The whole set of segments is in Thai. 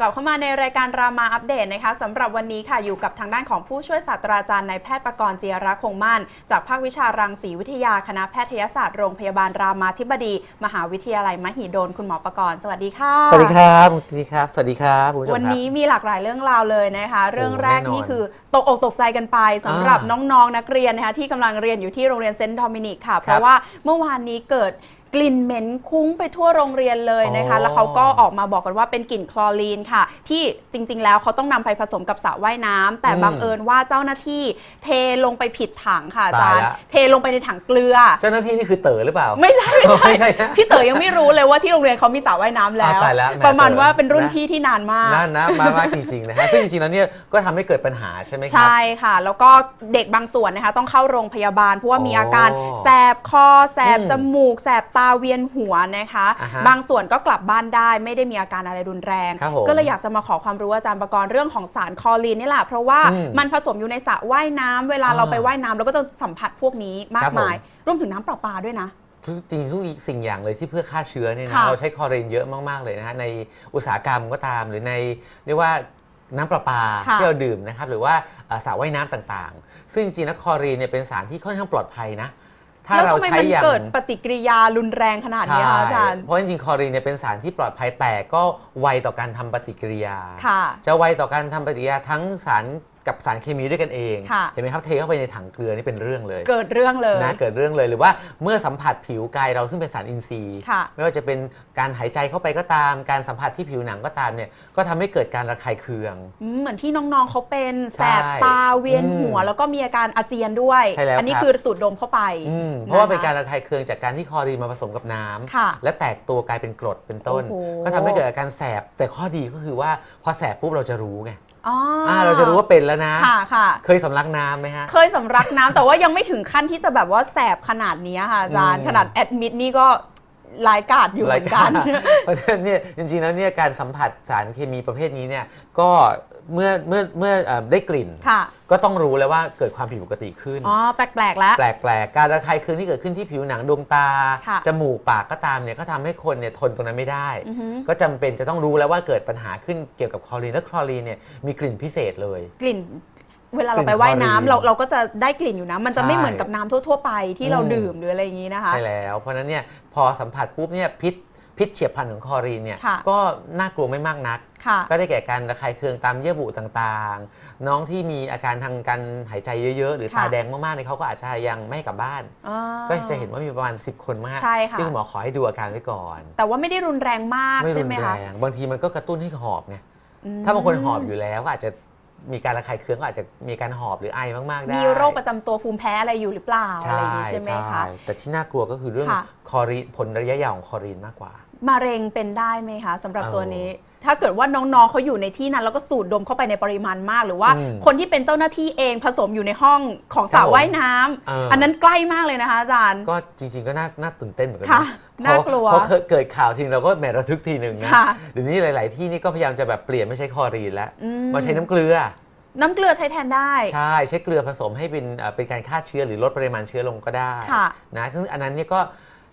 กลับเข้ามาในรายการรามาอัปเดตนะคะสำหรับวันนี้ค่ะอยู่กับทางด้านของผู้ช่วยศาสตราจารย์นายแพทย์ประกรณ์เจียระคงมั่น จากภาควิชารังสีวิทยาคณะแพทยศาสตร์โรงพยาบาลรามาธิบดี มหาวิทยาลัยมหิดลคุณหมอประกรณ์สวัสดีค่ะ สวัสดีครับสวัสดีครับ สวัสดีครับคุณผู้ชมวันครับนี้มีหลากหลายเรื่องราวเลยนะคะ เรื่องแรกแน่นอนนี่คือตกอกตกใจกันไปสำหรับอ่าน้องๆนักเรียนนะคะที่กำลังเรียนอยู่ที่โรงเรียนเซนต์ดอมินิกค่ะ เพราะว่าเมื่อวานนี้เกิด กลิ่นเหม็นคุ้งไปทั่วโรงเรียนเลยนะคะอ๋อแล้วเขาก็ออกมาบอกกันว่าเป็นกลิ่นคลอรีนค่ะ ที่จริง ๆ แล้วเขาต้องนำไปผสมกับสระว่ายน้ำแต่อืมบังเอิญว่าเจ้าหน้าที่เทลงไปผิดถังค่ะอาจารย์ตายละเทลงไปในถังเกลือ เจ้าหน้าที่นี่คือเต๋อหรือเปล่า ไม่ใช่ไม่ไม่ใช่ใช่นะพี่เต๋อยังไม่รู้เลยว่าที่โรงเรียนเขามีสระว่ายน้ำแล้วอ่าตายแล้วแหม่ประมาณว่าเป็นรุ่นนะพี่ที่นานมากนั่นนะมามากจริงๆนะฮะซึ่งจริงๆแล้วเนี่ยก็ทำให้เกิดปัญหาใช่ไหมครัใช่ค่ะ แล้วก็เด็กบางส่วนนะคะต้องเข้าโรงพยาบาลเพราะว่ามีอ๋อออาการแสบคอแสบอืมจมูกแสบตาเวียนหัวนะคะ อ่าฮะบางส่วนก็กลับบ้านได้ไม่ได้มีอาการอะไรรุนแรง ครับผมก็เลยอยากจะมาขอความรู้อาจารย์ประกรณ์เรื่องของสารคอลีนนี่แหละเพราะว่าอืมมันผสมอยู่ในสระว่ายน้ำเวลาอ่าเราไปว่ายน้ำเราก็จะสัมผัสพวกนี้มาครักบผม มาย รวมถึงน้ำประปาด้วยนะ ทุกจริงๆทุกสิ่งอย่างเลยที่เพื่อฆ่าเชื้อเนี่ยนะค่ะเราใช้คลอรีนเยอะมาก ๆ เลยนะฮะในอุตสาหกรรมก็ตาม หรือในเรียกว่าน้ำประปาค่ะที่เราดื่มนะครับหรือว่าเอ่อสระว่ายน้ำต่างๆ ซึ่งจริงๆแล้วคลอรีนเนี่ยเป็นสารที่ค่อนข้างปลอดภัยนะ ถ้าแล้วเราทำไมใช้มันอย่าง เกิดปฏิกิริยารุนแรงขนาดนี้คะอาจารย์ เพราะจริงๆคลอรีนเนี่ยเป็นสารที่ปลอดภัยแต่ก็ไวต่อการทำปฏิกิริยา ค่ะ จะไวต่อการทำปฏิกิริยาทั้งสาร กับสารเคมีด้วยกันเองค่ะเห็นไหมครับเทเข้าไปในถังเกลือนี่เป็นเรื่องเลย เกิดเรื่องเลยนะเกิดเรื่องเลยหรือว่าเมื่อสัมผัสผิวกายเราซึ่งเป็นสารอินทรีย์ค่ะไม่ว่าจะเป็นการหายใจเข้าไปก็ตาม การสัมผัสที่ผิวหนังก็ตามเนี่ยก็ทำให้เกิดการระคายเคืองอืมเหมือนที่น้องๆเขาเป็นแสใช่บตาเวียนหัวอืมแล้วก็มีอาการอาเจียนด้วยใช่แล้วอันี้ครับคือสูดดมเข้าไปอืมเพราะว่าเป็นคการระคายเคืองจากการที่คลอรีนมาผสมกับน้ำค่ะและแตกตัวกลายเป็นกรดเป็นต้นโอ้โหก็ทำให้เกิดอาการแสบแต่ข้อดีก็คือว่าพอแสบปุ๊บเราจะรู้ไง อ๋อออ่า เราจะรู้ว่าเป็นแล้วนะ ค่ะค่ะ เคยสำลักน้ำไหมฮะ เคยสำรักน้ำแต่ว่ายังไม่ถึงขั้นที่จะแบบว่าแสบขนาดนี้ค่ะอาจารย์ อืม ขนาดแอดมิดนี่ก็ รายกาดอยู่เหมือนกันรายารเพราะฉะนั้นเนี่ยจริงๆแล้วเนี่ยการสัมผัสสารเคมีประเภทนี้เนี่ยก็เมื่อเมื่อเมื่อเอ่อได้กลิ่นค่ะก็ต้องรู้แล้วว่าเกิดความผิดปกติขึ้น อ๋อ แปลกๆแล้ว แปลกๆ การระคายเคืองที่เกิดขึ้นที่ผิวหนังดวงตาค่ะจมูกปากก็ตามเนี่ยก็ทำให้คนเนี่ยทนตรงนั้นไม่ได้อือหือก็จำเป็นจะต้องรู้แล้วว่าเกิดปัญหาขึ้นเกี่ยวกับคลอรีนและคลอรีนเนี่ยมีกลิ่นพิเศษเลย กลิ่น เวลาเรากลิ่นไปว่ายน้ำคลอรีนเราเราก็จะได้กลิ่นอยู่นะ มันจะไม่ใช่เหมือนกับน้ำทั่ว ๆ ไปที่เราอืม ดื่มหรืออะไรอย่างนี้นะคะ ใช่แล้ว เพราะฉะนั้นเนี่ยพอสัมผัสปุ๊บเนี่ยพิษพิษเฉียบพลันของคลอรีนเนี่ยค่ะ ก็น่ากลัวไม่มากนัก ค่ะ ก็ได้แก่การระคายเคืองตามเยื่อบุต่างๆ น้องที่มีอาการทางการหายใจเยอะๆ หรือค่ะ ตาแดงมากๆเนี่ยเขาก็อาจจะยังไม่ให้กลับบ้านอ๋อก็จะเห็นว่ามีประมาณ 10 คนมากใช่ค่ะ ที่คุณหมอขอให้ดูอาการไว้ก่อน แต่ว่าไม่ได้รุนแรงมากไม่ใช่รุไหมนแรคะงบางทีมันก็กระตุ้นให้หอบไง อืม ถ้าบางคนหอบอยู่แล้วก็อาจจะ มีการระคายเคืองก็อาจจะมีการหอบหรือไอมากๆได้มีโรคประจำตัวภูมิแพ้อะไรอยู่หรือเปล่าอะไรอย่างนี้ใช่ไหมคะ แต่ที่น่ากลัวก็คือเรื่องค่ะ คอรีนผลระยะยาวของคอรีนมากกว่า มะเร็งเป็นได้ไหมคะสำหรับเอาตัวนี้ ถ้าเกิดว่าน้องๆเขาอยู่ในที่นั้น แล้วก็สูดดมเข้าไปในปริมาณมาก หรือว่าอืมคนที่เป็นเจ้าหน้าที่เองผสมอยู่ในห้องของสระครับผมว่ายน้ำเอออัอันนั้นใกล้มากเลยนะคะอาจารย์ ก็จริงๆก็น่าน่าตื่นเต้นเหมือนกัค่ะเพระน่ากลัวเพราะเกิดข่าวทีเราก็แหมระทึกทีหนึ่งนะค่ะเดี๋ยวนี้หลาย ๆ ที่นี่ก็พยายามจะแบบเปลี่ยนไม่ใช้คลอรีนแล้วอืมาใช้น้ำเกลือ น้ำเกลือใช้แทนได้ ใช่ใช้เกลือผสมให้เป็นเอ่อเป็นการฆ่าเชื้อหรือลดปริมาณเชื้อลงก็ได้ค่ะ นะซึ่งอันนั้นเนี่ยก็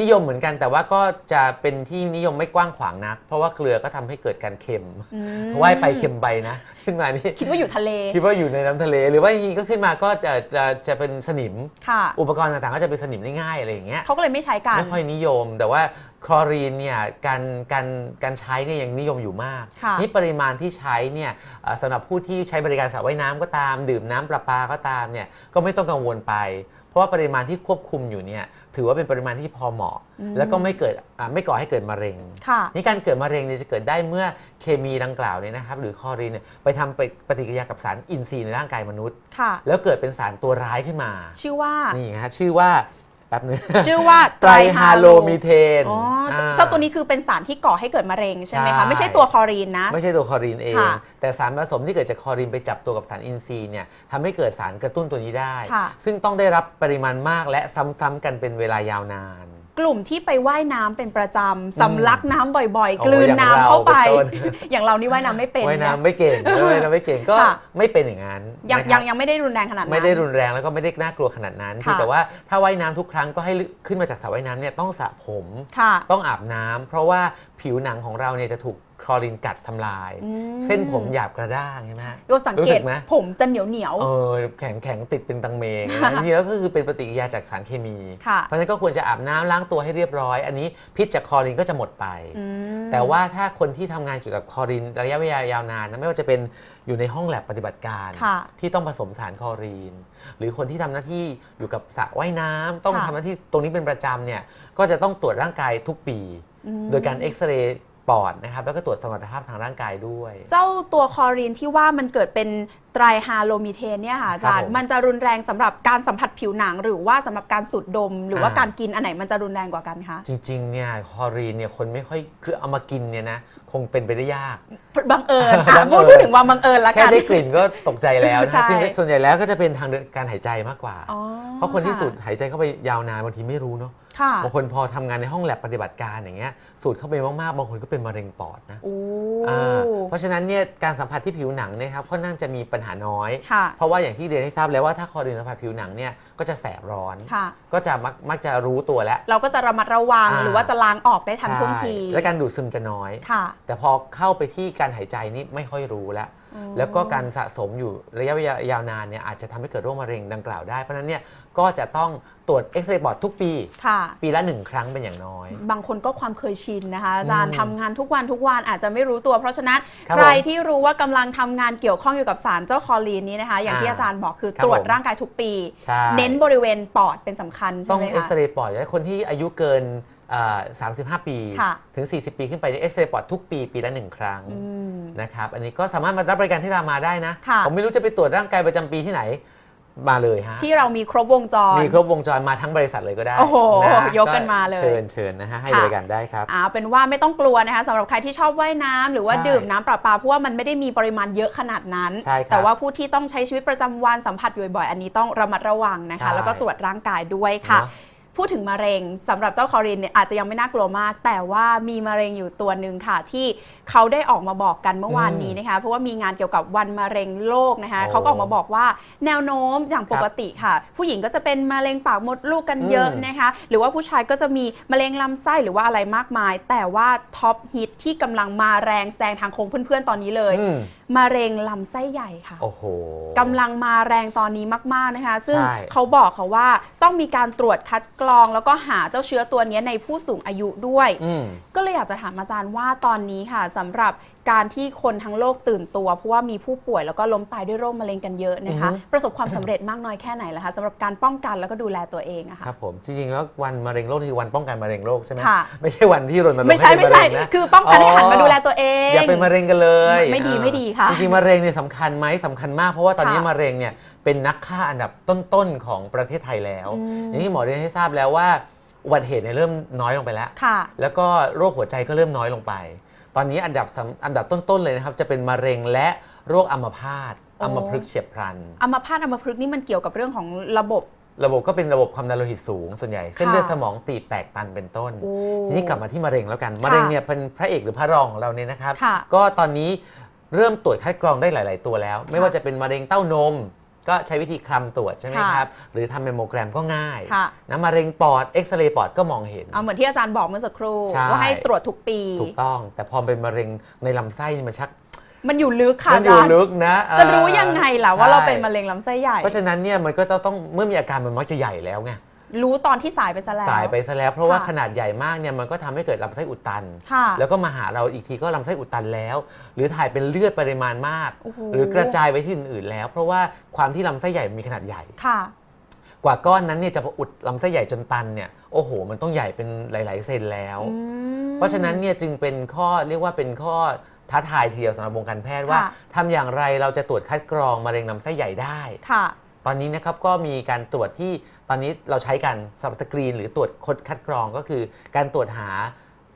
นิยมเหมือนกันแต่ว่าก็จะเป็นที่นิยมไม่กว้างขวางนักเพราะว่าเกลือก็ทำให้เกิดการเค็มอืมว่ายไปเค็มไปนะ ขึ้นมานี่คิดว่าอยู่ทะเลคิดว่าอยู่ในน้ำทะเล หรือว่าจริงๆก็ขึ้นมาก็จะจะจะเป็นสนิม ค่ะ อุปกรณ์ต่างๆก็จะเป็นสนิมได้ง่ายอะไรอย่างเงี้ย เขาก็เลยไม่ใช้กัน ไม่ค่อยนิยม แต่ว่าคลอรีนเนี่ยการการการใช้เนี่ยยังนิยมอยู่มาก ค่ะนี่ปริมาณที่ใช้เนี่ยเอ่อสำหรับผู้ที่ใช้บริการสระว่ายน้ำก็ตาม ดื่มน้ำประปาก็ตามเนี่ยก็ไม่ต้องกังวลไปเพ ราะว่าปริมาณที่ควบคุมอยู่เนี่ยถือว่าเป็นปริมาณที่พอเหมาะอืมแล้วก็ไม่เกิดอ่าไม่ก่อให้เกิดมะเร็งค่ะนี่การเกิดมะเร็งเนี่ยจะเกิดได้เมื่อเคมีดังกล่าวเนี่ยนะครับหรือคลอรีนเนี่ยไปทำปฏิกิริยากับสารอินทรีย์ในร่างกายมนุษย์ค่ะแล้วเกิดเป็นสารตัวร้ายขึ้นมา ชื่อว่านี่ฮะชื่อว่า แป๊บนึงชื่อว่าไตรฮาโลมีเทนอ๋อเจ้าอ่เจ้าตัวนี้คือเป็นสารที่ก่อให้เกิดมะเร็งใช่ไหมใช่คะ ไม่ใช่ตัวคลอรีนนะ ไม่ใช่ตัวคลอรีนเองค่ะแต่สารผสมที่เกิดจากคลอรีนไปจับตัวกับสารอินทรีย์เนี่ยทำให้เกิดสารกระตุ้นตัวนี้ได้ค่ะซึ่งต้องได้รับปริมาณมากและซ้ำๆกันเป็นเวลายาวนาน กลุ่มที่ไปว่ายน้ำเป็นประจำสำลักน้ำบ่อยโอ้ๆกลืนน้ำเข้าไปอย่างเราเป็นต้นอย่างเรานี่ว่ายน้ำไม่เป็นว่ายนะน้ำไม่เก่งว่ายน้ำไม่เก่งก็ค่ะไม่เป็นอย่างนั้นยังนะครับยังยังไม่ได้รุนแรงขนาดนั้นไม่ได้รุนแรงแล้วก็ไม่ได้น่ากลัวขนาดนั้นค่ะเพียงแต่ว่าถ้าว่ายน้ำทุกครั้งก็ให้ขึ้นมาจากสระว่ายน้ำเนี่ยต้องสระผมค่ะต้องอาบน้ำเพราะว่าผิวหนังของเราเนี่ยจะถูกคลอรินกัดทำลาย อืมเส้นผมหยาบกระด้างใช่ไหมฮะก็สังรู้เกสึตกไหม ผมจะเหนียวเหนียวๆเออแข็งแข็งติดเป็นตังเมงนะ จริงๆแล้วก็คือเป็นปฏิกิริยาจากสารเคมี ค่ะเพราะฉะนั้นก็ควรจะอาบน้ำล้างตัวให้เรียบร้อย อันนี้พิษจากคลอรินก็จะหมดไป อืม แต่ว่าถ้าคนที่ทำงานเกี่ยวกับคลอรินระยะเวลายาวนานนะไม่ว่าจะเป็นอยู่ในห้องแลบปฏิบัติการ ค่ะที่ต้องผสมสารคลอรีน หรือคนที่ทำหน้าที่อยู่กับสระว่ายน้ำต้องค่ะ ทำหน้าที่ตรงนี้เป็นประจำเนี่ยก็จะต้องตรวจร่างกายทุกปีอืม โดยการเอ็กซเรย์ปอดนะครับแล้วก็ตรวจสมรรถภาพทางร่างกายด้วย เจ้าตัวคลอรีนที่ว่ามันเกิดเป็นไตรฮาโลมิเทนเนี่ยค่ะอาจารครับย์ผมมันจะรุนแรงสำหรับการสัมผัสผิวหนัง หรือว่าสำหรับการสูดดม หรือว่าอ่าการกินอันไหนมันจะรุนแรงกว่ากันคะ จริงๆเนี่ยคลอรีนเนี่ยคนไม่ค่อยคือเอามากินเนี่ยนะคงเป็นไปได้ยากบังเอิญบัอะงเอิญพูดพูดถึงความบังเอิญละแค่กันได้กลิ่นก็ตกใจแล้วนะใช่จริงๆส่วนใหญ่แล้วก็จะเป็นทางเดินการหายใจมากกว่าอ๋อเพราะคนที่ะสูดหายใจเข้าไปยาวนานบางทีไม่รู้เนาะ ค่ะบางคนพอทำงานในห้องแลบปฏิบัติการอย่างเงี้ยสูดเข้าไปมากๆบางคนก็เป็นมะเร็งปอดนะโอ้ อ่าเพราะฉะนั้นเนี่ยการสัมผัสที่ผิวหนังเนยครับค่อนข้างจะมีปัญหาน้อย ค่ะ เพราะว่าอย่างที่เรียนให้ทราบแล้วว่าถ้าคลอรีนสัมผัสผิวหนังเนี่ยก็จะแสบร้อน ค่ะ ก็จะมักมักจะรู้ตัวแล้ว เราก็จะระมัดระวังอ่า หรือว่าจะล้างออกได้ทันท่วงทีและการดูดซึมจะน้อย ค่ะ แต่พอเข้าไปที่การหายใจนี่ไม่ค่อยรู้แล้วอืม แล้วก็การสะสมอยู่ระยะเวลายาวนานเนี่ยอาจจะทำให้เกิดโรคมะเร็งดังกล่าวได้เพราะฉะนั้นเนี่ยก็จะต้องตรวจเอ็กซเรย์ปอดทุกปีค่ะปีละหนึ่งครั้งเป็นอย่างน้อย บางคนก็ความเคยชินนะคะอาจารย์อืมทำงานทุกวันทุกวันอาจจะไม่รู้ตัว เพราะฉะนั้นครับใครผมที่รู้ว่ากำลังทำงานเกี่ยวข้องอยู่กับสารเจ้าคอลีนนี้นะคะ อย่างที่อ่าอาจารย์บอกคือครับตรวจผมร่างกายทุกปีใช่เน้นบริเวณปอดเป็นสำคัญใช่ต้องไหมเอ็กคะซเรย์ปอดและคนที่อายุเกินอ่า35 ปีค่ะถึง 40 ปีขึ้นไปเนี่ยเอ็กซเรย์ปอดทุกปี ปีละหนึ่งครั้งอืม นะครับอันนี้ก็สามารถมารับบริการที่รามาได้นะค่ะผมไม่รู้จะไปตรวจร่างกายประจำปีที่ไหนมาเลยฮะที่เรามีครบวงจร มีครบวงจรมาทั้งบริษัทเลยก็ได้ โอ้โหนะยกกันมาเลย เชิญเชิญนะฮะให้ค่ะบริการได้ครับอ่าเป็นว่าไม่ต้องกลัวนะคะสำหรับใครที่ชอบว่ายน้ำหรือว่าใช่ดื่มน้ำประปาเพราะว่ามันไม่ได้มีปริมาณเยอะขนาดนั้นใช่ครับแต่ว่าผู้ที่ต้องใช้ชีวิตประจำวันสัมผัสอยู่บ่อยๆ อันนี้ต้องระมัดระวังนะคะใช่แล้วก็ตรวจร่างกายด้วยค่ะเนอ พูดถึงมะเร็งสำหรับเจ้าคอรินเนี่ยอาจจะยังไม่น่ากลัวมาก แต่ว่ามีมะเร็งอยู่ตัวหนึ่งค่ะ ที่เขาได้ออกมาบอกกันเมื่อวานนี้นะคะ เพราะว่ามีงานเกี่ยวกับวันมะเร็งโลกนะคะโอ้เขาก็ออกมาบอกว่าแนวโน้มอย่างปกติค่ะ ผู้หญิงก็จะเป็นมะเร็งปากมดลูกกันเยอะอืมนะคะ หรือว่าผู้ชายก็จะมีมะเร็งลำไส้หรือว่าอะไรมากมาย แต่ว่าท็อปฮิตที่กำลังมาแรงแซงทางโค้งเพื่อนๆตอนนี้เลยอืมมะเร็งลำไส้ใหญ่ค่ะโอ้โหกำลังมาแรงตอนนี้มาก ๆนะคะ ซึ่งใช่เขาบอกค่ะว่าต้องมีการตรวจคัดกรองแล้วก็หาเจ้าเชื้อตัวนี้ในผู้สูงอายุด้วยอืมก็เลยอยากจะถามอาจารย์ว่าตอนนี้ค่ะสำหรับการที่คนทั้งโลกตื่นตัว เพราะว่ามีผู้ป่วยแล้วก็ล้มตายด้วยโรคมะเร็งกันเยอะนะคะอือฮึประสบความสำเร็จมากน้อยแค่ไหนล่ะคะสำหรับการป้องกันแล้วก็ดูแลตัวเองอะคค่ะรับผมจริงๆแล้ววันมะเร็งโลกคือวันป้องกันมะเร็งโลกใช่ไหมค่ะไม่ใช่วันที่รณรงค์ไม่ใช่ให้ไม่เป็นใช่มะเร็งนะคือป้องกันให้หันมาดูแลตัวเองอย่าเป็นมะเร็งกันเลย ไม่ดีอ่าไม่ดีค่ะจริงๆมะเร็งเนี่ยสำคัญไหมสำคัญมากเพราะว่าตอนนี้ค่ะมะเร็งเนี่ยเป็นนักฆ่าอันดับต้นๆของประเทศไทยแล้วอืมอย่างที่หมอเรียนให้ทราบแล้วว่าอุบัติเหตุเนี่ยเริ่มน้อยลงไปแล้ว ค่ะ แล้วก็โรคหัวใจก็เริ่มน้อยลงไป ตอนนี้อันดับสำอันดับต้น ๆ เลยนะครับ จะเป็นมะเร็งและโรคอัมพาตโอ้ อัมพฤกษ์เฉียบพลัน อัมพาตอัมพฤกษ์นี่มันเกี่ยวกับเรื่องของระบบ ระบบก็เป็นระบบความดันโลหิตสูง ส่วนใหญ่เส้นค่ะเลือดสมองตีบแตกตันเป็นต้น โอ้ ทีนี้กลับมาที่มะเร็งแล้วกัน มะเร็งเนี่ยเป็นพระเอกหรือพระรองของเราเนี่ยนะครับ ค่ะก็ตอนนี้เริ่มตรวจคัดกรองได้หลาย ๆ ตัวแล้ว ไม่ว่าจะเป็นมะเร็งเต้านม ก็ใช้วิธีคลำตรวจใช่ไหมค่ะครับ หรือทำเมมโมแกรมก็ง่ายค่ะ นะมะเร็งปอดเอ็กซเรย์ปอดก็มองเห็น เอาเหมือนที่อาจารย์บอกเมื่อสักครู่ใช่ ว่าให้ตรวจทุกปี ถูกต้อง แต่พอเป็นมะเร็งในลำไส้นี่มันชักมันอยู่ลึกค่ะมัอาอยู่จารย์ลึกนะจะรู้ยังไงล่ะว่าใช่เราเป็นมะเร็งลำไส้ใหญ่ เพราะฉะนั้นเนี่ยมันก็จะต้องเมื่อมีอาการมันมักจะใหญ่แล้วไง รู้ตอนที่สายไปซะแล้ว สายไปซะแล้ว เพราะว่าค่ะขนาดใหญ่มากเนี่ยมันก็ทำให้เกิดลำไส้อุดตัน ค่ะแล้วก็มาหาเราอีกทีก็ลำไส้อุดตันแล้ว หรือถ่ายเป็นเลือดปริมาณมาก โอ้โห หรือกระจายไปที่อื่นๆแล้ว เพราะว่าความที่ลำไส้ใหญ่มีขนาดใหญ่ ค่ะ กว่าก้อนนั้นเนี่ยจะอุดลำไส้ใหญ่จนตันเนี่ยโอ้โห มันต้องใหญ่เป็นหลาย ๆ เซนแล้ว อืม เพราะฉะนั้นเนี่ยจึงเป็นข้อเรียกว่าเป็นข้อท้าทายทีเดียวสำหรับวงการแพทย์ว่าค่ะ ทำอย่างไรเราจะตรวจคัดกรองมะเร็งลำไส้ใหญ่ได้ ค่ะ ตอนนี้นะครับก็มีการตรวจที่ตอนนี้เราใช้กันสำหรับสกรีน หรือตรวจคดคัดกรองก็คือ การตรวจหา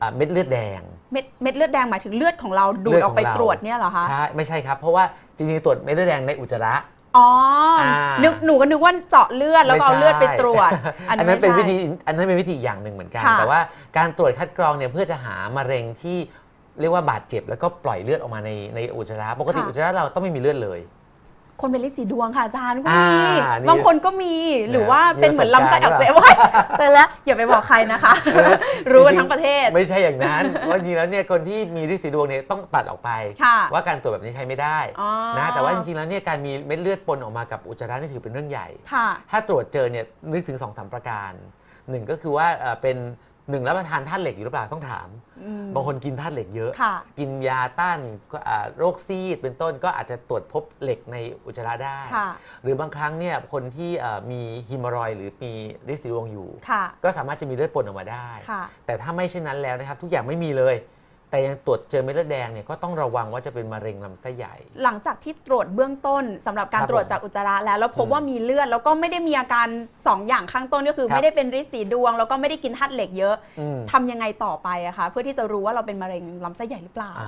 อ่าเม็ดเลือดแดง เม็ดเม็ดเลือดแดงหมายถึงเลือดของเราดูดเลือดออกไปของเรา ตรวจเนี่ยเหรอคะ ใช่ไม่ใช่ครับ เพราะว่าจริงๆตรวจเม็ดเลือดแดงในอุจจาระ อ๋ออ่านึกหนูก็นึกว่าเจาะเลือดแล้วก็เอาเลือดไปตรวจ อันนั้นเป็นไม่วิใช่ธีอันนั้นเป็นวิธีอีกอย่างหนึ่งเหมือนกัน ค่ะ แต่ว่าการตรวจคัดกรองเนี่ยเพื่อจะหามะเร็งที่เรียกว่าบาดเจ็บแล้วก็ปล่อยเลือดออกมาในในอุจจาระ ปกติค่ะอุจจาระเราต้องไม่มีเลือดเลย คนเป็นลิสีดวงค่ะอาจารย์ก็อ่ามีนี่บางคนก็มี หรือว่ามีเป็นเหมือนประสบลำไส้การณ์อักเสบหรือเปล่าไว้แต่แล้วอย่าไปบอกใครนะคะรู้กันทั้งประเทศ ไม่ใช่อย่างนั้นเพราะจริงๆแล้วเนี่ยคนที่มีฤทธิ์สีดวงเนี่ยต้องตัดออกไป ค่ะว่าการตรวจแบบนี้ใช้ไม่ได้อ๋อนะแต่ว่าจริงๆแล้วเนี่ยการมีเม็ดเลือดปนออกมากับอุจจาระนี่ถือเป็นเรื่องใหญ่ ค่ะ ถ้าตรวจเจอเนี่ยนึกถึง2อสประการหนึ่งก็คือว่าเอ่อเป็น หนึ่งรับประทานธาตุเหล็กอยู่หรือเปล่าต้องถาม อืม บางคนกินธาตุเหล็กเยอะ ค่ะ กินยาต้านอ่าโรคซีดเป็นต้นก็อาจจะตรวจพบเหล็กในอุจจาระได้ ค่ะ หรือบางครั้งเนี่ยคนที่เอ่อมีฮิมารอยด์หรือมีฤทธิ์สีดวงอยู่ ค่ะ ก็สามารถจะมีเลือดปนออกมาได้ ค่ะ แต่ถ้าไม่เช่นนั้นแล้วนะครับ ทุกอย่างไม่มีเลย แต่ยังตรวจเจอเม็ดเลือดแดงเนี่ยก็ต้องระวังว่าจะเป็นมะเร็งลำไส้ใหญ่ หลังจากที่ตรวจเบื้องต้นสำหรับการครับตรวจผมจากอุจจาระแล้ว แล้วพบอืมว่ามีเลือดแล้วก็ไม่ได้มีอาการ 2 อย่างข้างต้นก็คือครับ ไม่ได้เป็นริดสีดวง แล้วก็ไม่ได้กินธาตุเหล็กเยอะอืม ทำยังไงต่อไปอะคะเพื่อที่จะรู้ว่าเราเป็นมะเร็งลำไส้ใหญ่หรือเปล่า อ่า